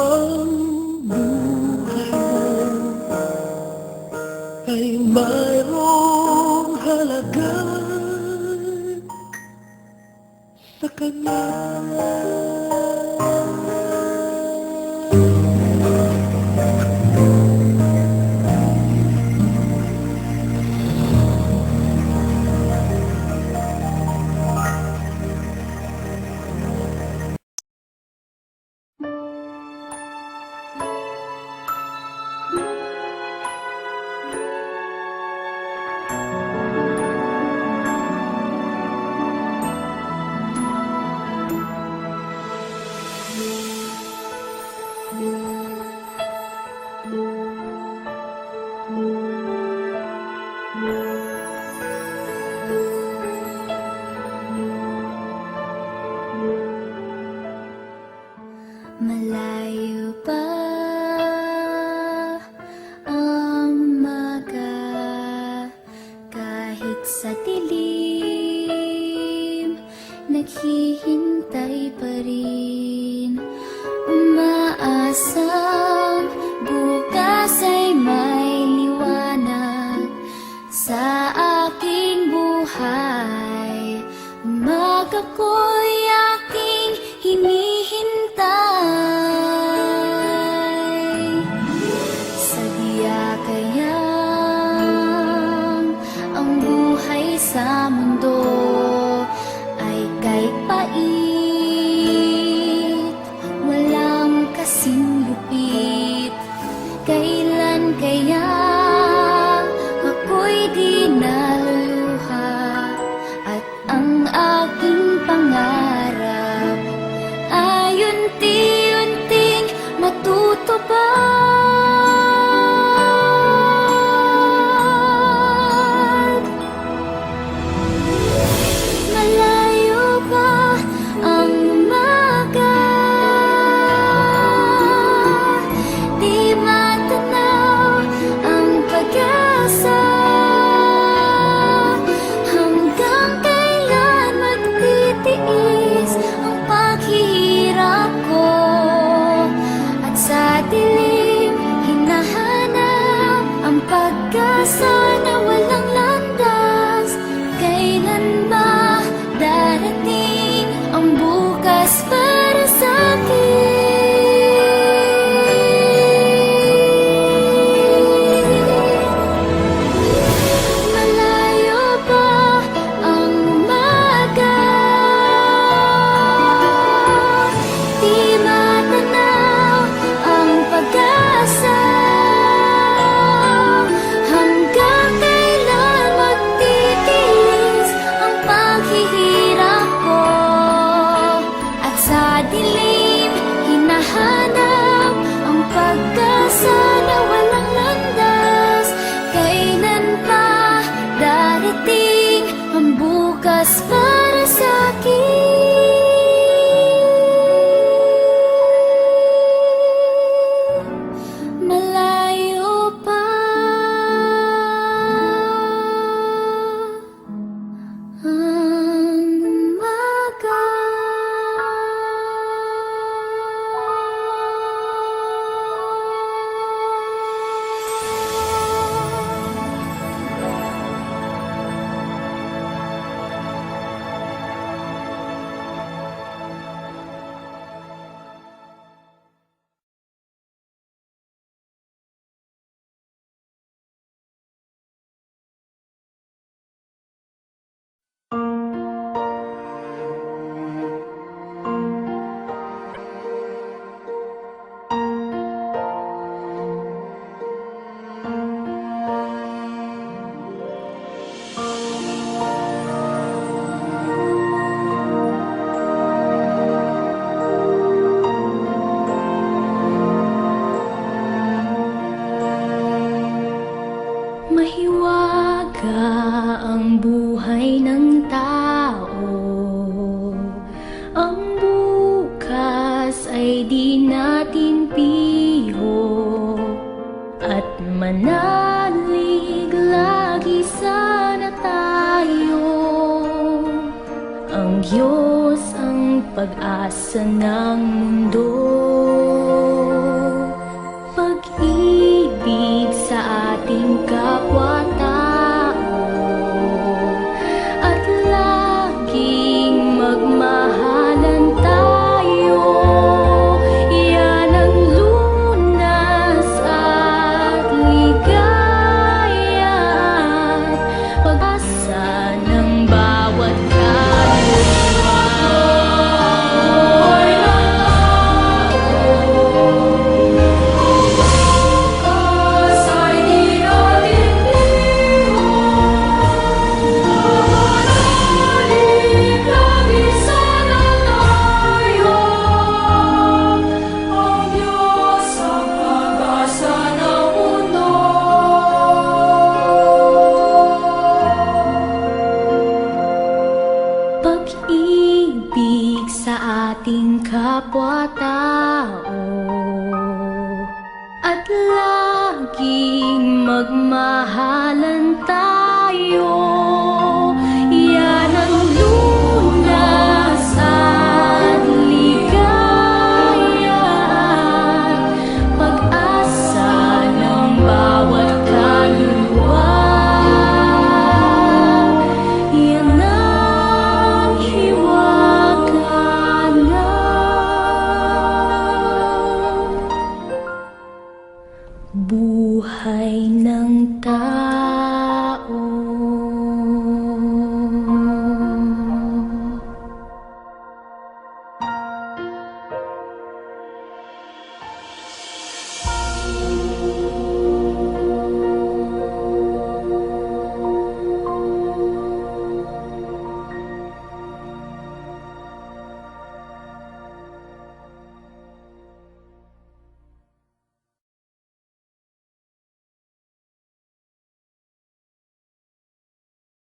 Oh. Malayo pa ang umaga Kahit sa Naghihintay pa rin. ako'y aking hinihintay. Sadya kaya ang buhay sa mundo ay kay Walang kasing Kailan kaya ako'y di At ang aking Manalig lagi sana tayo. Ang Diyos ang pag-asa ng mundo. ating kapwa-tao at laging magmahalan tayo.